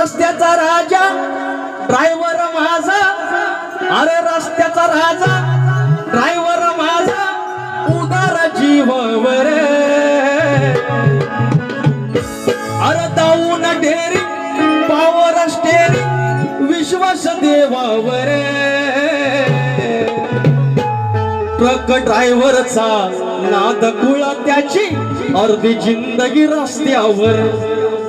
रस्त्याचा राजा ड्रायव्हर माझा. अरे रस्त्याचा राजा ड्रायव्हर माझा. उदार जीवावर. अरे दाऊन डेरी पावर स्टेरी विश्वास देवावर. ट्रक ड्रायव्हरचा नाद कुळा त्याची अर्धी जिंदगी रस्त्यावर.